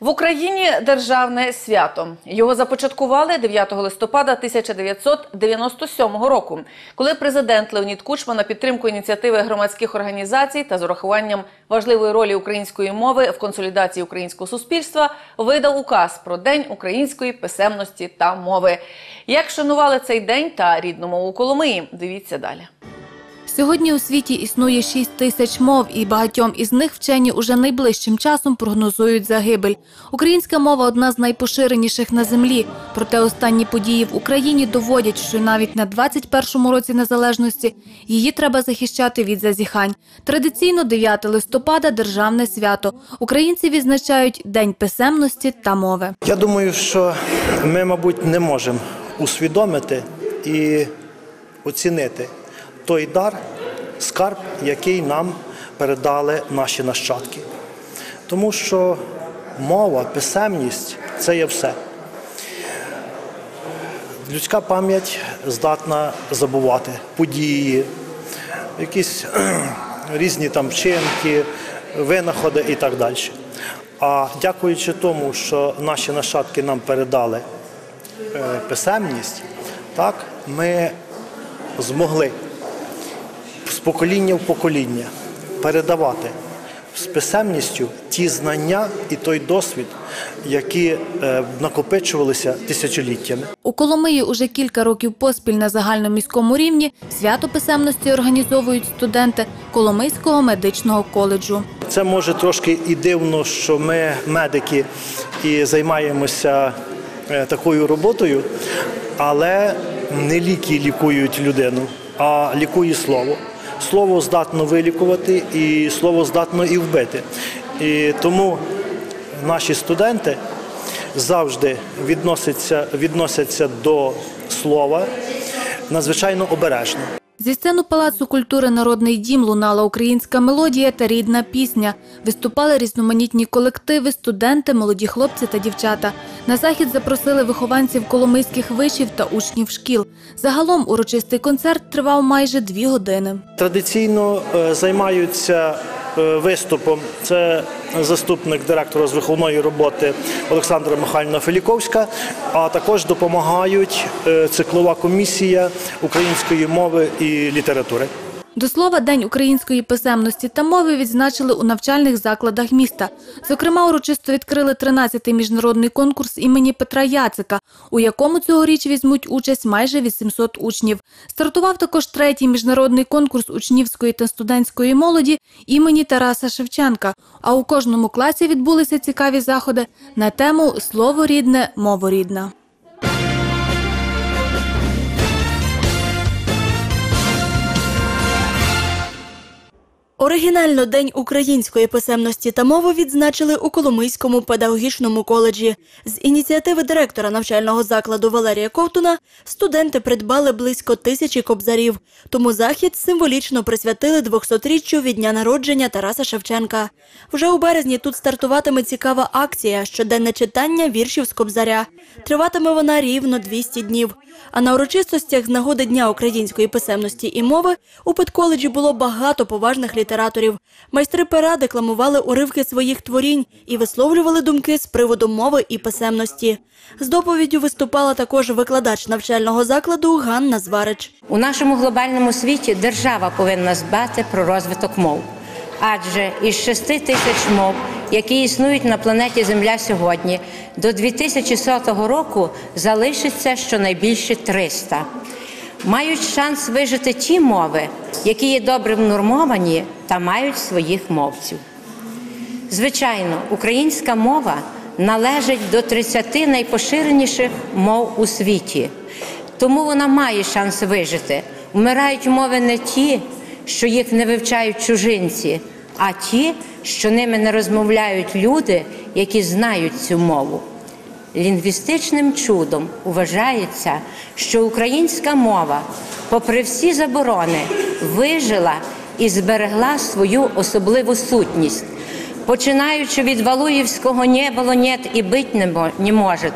В Україні державне свято. Його започаткували 9 листопада 1997 року, коли президент Леонід Кучма на підтримку ініціативи громадських організацій та з урахуванням важливої ролі української мови в консолідації українського суспільства видав указ про День української писемності та мови. Як шанували цей день та рідну мову Коломиї? Дивіться далі. Сьогодні у світі існує 6 тисяч мов, і багатьом із них вчені уже найближчим часом прогнозують загибель. Українська мова одна з найпоширеніших на землі. Проте останні події в Україні доводять, що навіть на 21-му році незалежності її треба захищати від зазіхань. Традиційно 9 листопада державне свято. Українці відзначають День писемності та мови. Я думаю, що ми, мабуть, не можемо усвідомити і оцінити той дар, скарб, який нам передали наші нащадки. Тому що мова, писемність це є все. Людська пам'ять здатна забувати події, якісь різні там вчинки, винаходи і так далі. А дякуючи тому, що наші нащадки нам передали е, писемність, так, ми змогли покоління в покоління передавати з писемністю ті знання і той досвід, які е, накопичувалися тисячоліттями. У Коломиї уже кілька років поспіль на загальноміському рівні свято писемності організовують студенти Коломийського медичного коледжу. Це може трошки і дивно, що ми медики і займаємося е, такою роботою, але не ліки лікують людину, а лікує слово. Слово здатно вилікувати і слово здатно і вбити. І тому наші студенти завжди відносяться, відносяться до слова надзвичайно обережно. Зі сцену Палацу культури Народний дім лунала українська мелодія та рідна пісня. Виступали різноманітні колективи, студенти, молоді хлопці та дівчата. На захід запросили вихованців коломийських вишів та учнів шкіл. Загалом урочистий концерт тривав майже дві години. Традиційно е, займаються виступом. Це заступник директора з виховної роботи Олександра Михайлівна Феліковська, а також допомагають е, циклова комісія української мови і літератури. До слова, День української писемності та мови відзначили у навчальних закладах міста. Зокрема, урочисто відкрили 13-й міжнародний конкурс імені Петра Яцика, у якому цьогоріч візьмуть участь майже 800 учнів. Стартував також третій міжнародний конкурс учнівської та студентської молоді імені Тараса Шевченка. А у кожному класі відбулися цікаві заходи на тему Слово рідне, мова рідна. Оригінально День української писемності та мови відзначили у Коломийському педагогічному коледжі. З ініціативи директора навчального закладу Валерія Ковтуна студенти придбали близько тисячі кобзарів. Тому захід символічно присвятили 200-річчю від дня народження Тараса Шевченка. Вже у березні тут стартуватиме цікава акція щоденне читання віршів з кобзаря. Триватиме вона рівно 200 днів. А на урочистостях з нагоди Дня української писемності і мови у педколеджі було багато поважних літераторів. Майстри пера декламували уривки своїх творінь і висловлювали думки з приводу мови і писемності. З доповіддю виступала також викладач навчального закладу Ганна Зварич. У нашому глобальному світі держава повинна збати про розвиток мов. Адже із 6 тисяч мов, які існують на планеті Земля сьогодні, до 2100 року залишиться щонайбільше 300. Мають шанс вижити ті мови, які є добре внормовані та мають своїх мовців. Звичайно, українська мова належить до 30 найпоширеніших мов у світі, тому вона має шанс вижити. Вмирають мови не ті, що їх не вивчають чужинці, а ті, що ними не розмовляють люди, які знають цю мову. Лінгвістичним чудом вважається, що українська мова, попри всі заборони, вижила і зберегла свою особливу сутність. Починаючи від Валуївського «не було нет і бить не може»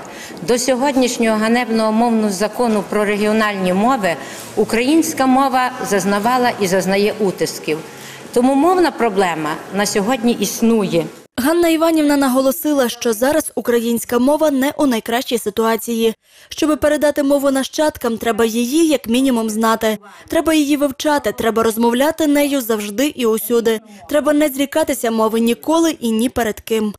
до сьогоднішнього ганебного мовного закону про регіональні мови, українська мова зазнавала і зазнає утисків. Тому мовна проблема на сьогодні існує. Ганна Іванівна наголосила, що зараз українська мова не у найкращій ситуації. Щоби передати мову нащадкам, треба її як мінімум знати. Треба її вивчати, треба розмовляти нею завжди і усюди. Треба не зрікатися мови ніколи і ні перед ким.